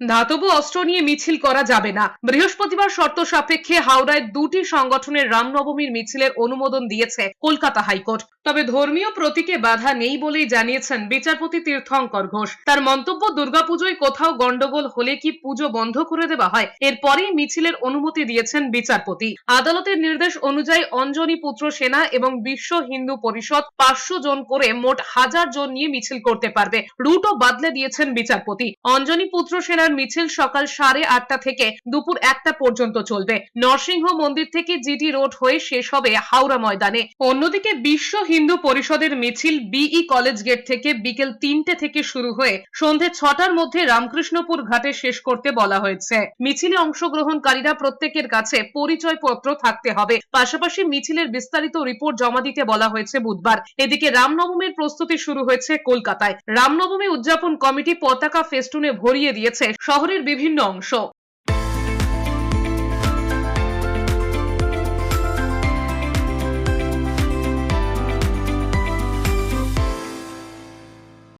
ধাতব অস্ত্র নিয়ে মিছিল করা যাবে না। বৃহস্পতিবার শর্ত সাপেক্ষে হাওড়ায় দুটি সংগঠনের রামনবমীর মিছিলের অনুমোদন দিয়েছে কলকাতা হাইকোর্ট। তবে ধর্মীয় প্রতীকে বাধা নেই বলেই জানিয়েছেন বিচারপতি তীর্থঙ্কর ঘোষ। তার মন্তব্য, দুর্গাপুজোয় কোথাও গন্ডগোল হলে কি পুজো বন্ধ করে দেওয়া হয়? এরপরেই মিছিলের অনুমতি দিয়েছেন বিচারপতি। আদালতের নির্দেশ অনুযায়ী অঞ্জনী পুত্র সেনা এবং বিশ্ব হিন্দু পরিষদ পাঁচশো জন করে মোট হাজার জন নিয়ে মিছিল করতে পারবে। রুটও বাদলে দিয়েছেন বিচারপতি। অঞ্জনী পুত্র সেনার মিছিল সকাল সাড়ে আটটা থেকে দুপুর একটা পর্যন্ত চলবে। নরসিংহ মন্দির থেকে জিটি রোড হয়ে শেষ হবে হাওড়া ময়দানে। অন্যদিকে বিশ্ব হিন্দু পরিষদের মিছিল বিই কলেজ গেট থেকে বিকেল তিনটে থেকে শুরু হয়ে সন্ধে ছটার মধ্যে রামকৃষ্ণপুর ঘাটে শেষ করতে বলা হয়েছে। মিছিলে অংশগ্রহণকারীরা প্রত্যেকের কাছে পরিচয়পত্র থাকতে হবে। পাশাপাশি মিছিলের বিস্তারিত রিপোর্ট জমা দিতে বলা হয়েছে বুধবার। এদিকে রামনবমীর প্রস্তুতি শুরু হয়েছে কলকাতায়। রামনবমী উদযাপন কমিটি পতাকা ফেস্টুনে ভরিয়ে দিয়েছে শহরের বিভিন্ন অংশ।